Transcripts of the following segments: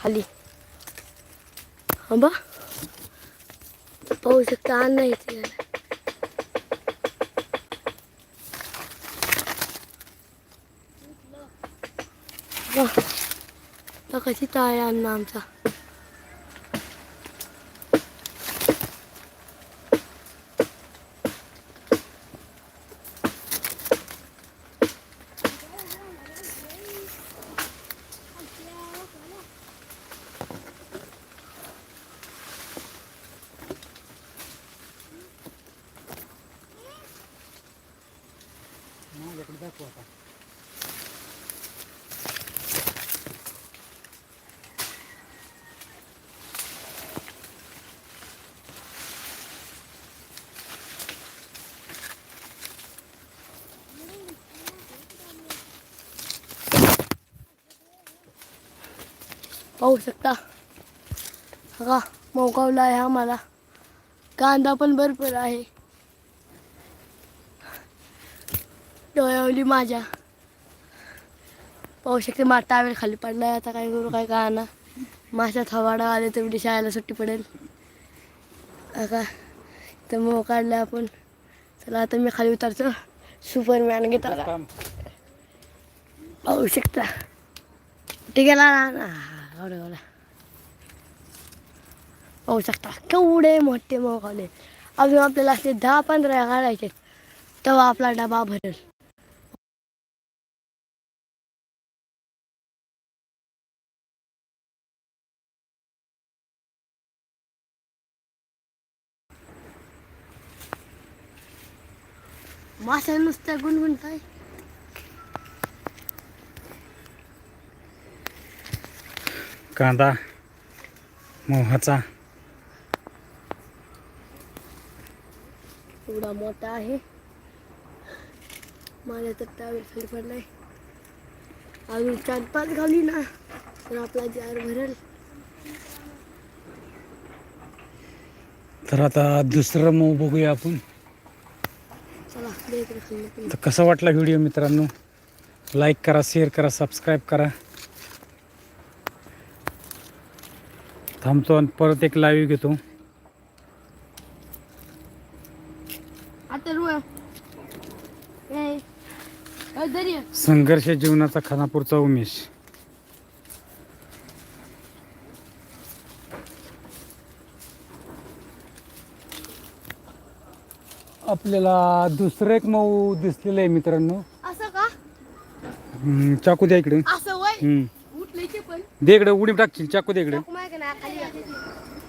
खाली. हा बा पाहू शकता अन्न येते याला. बा तो कशी तळे अन्न आमचा. माझ्याकडे दाखव आता पाहू शकता. हा मोकावला आहे आम्हाला. कांदा पण भरपूर आहे. डोळ्यावली माझ्या. पाहू शकते मा टावेल खाली पडलाय आता काय करू काय का ना माशात हवाडा आले तर उद्या शाळेला सुट्टी पडेल. का तर मग काढलं आपण. चला आता मी खाली उतरतो. सुपरमॅन घेतो पाहू शकता. ठीक आहे ना? एवढं पाहू शकता. केवढे मोठे मोकावले अजून आपल्याला असे दहा पंधरा काढायचे तेव्हा आपला डबा भरेल. मासा नुसत्या गुणगुणताय. कांदा मोहाचा एवढा मोठा आहे. माझ्या तर त्यावेळी खाली पडलाय. अजून चार पाच घाली ना तर आपला जार भरेल. तर आता दुसरं मऊ बघूया आपण चला दे इकडे खाली पण. तर कसा वाटला व्हिडिओ मित्रांनो? लाईक करा शेअर करा सबस्क्राईब करा. थांबतो आणि परत एक लाईव्ह घेतो. संघर्ष जीवनाचा खानापूरचा उमेश. आपल्याला दुसरं एक मऊ दिसलेलं आहे मित्रांनो असं का हम्म, चाकू द्या इकडे असं वय हम्म. उठले पण दे इकडे उडी टाकशील चाकू दे इकडे ना खाली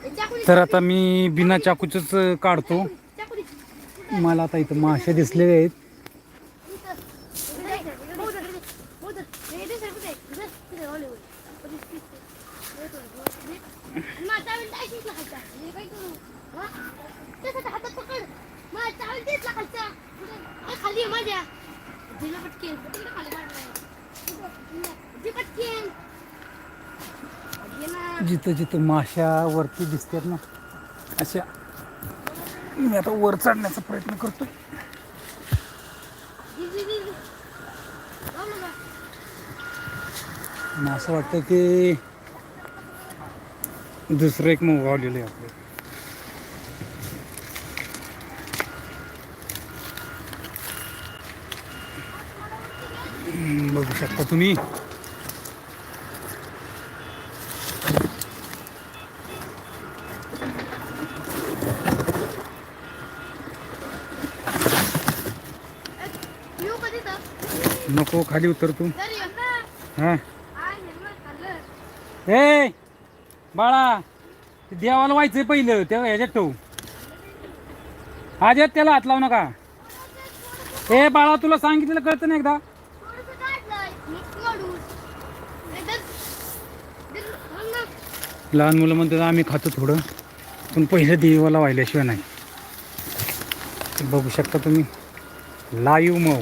चाकू दे, तर आता मी बिना चाकूच काढतो चाकू दे. मला आता इथं मासे दिसलेले आहेत खाली माझ्या. पटकेन. खाली पटकेन. जिथं जिथं माश्या वरती दिसतात ना अशा. मी आता वर चढण्याचा प्रयत्न करतो. असं वाटतं की दुसरं एक मग गावलेलं आहे आपलं. बघू शकता तुम्ही. नको खाली उतर तू. हा. ए बाळा देवाला व्हायचंय पहिलं तेव्हा ह्याच्यात ठेवू. आज त्याला हात लावू नका. ए बाळा तुला सांगितलेलं कळतं ना एकदा. लहान मुलं म्हणतात आम्ही खातो थोडं. पण पहिलं देवाला व्हायल्याशिवाय नाही. बघू शकता तुम्ही. लाईव मऊ.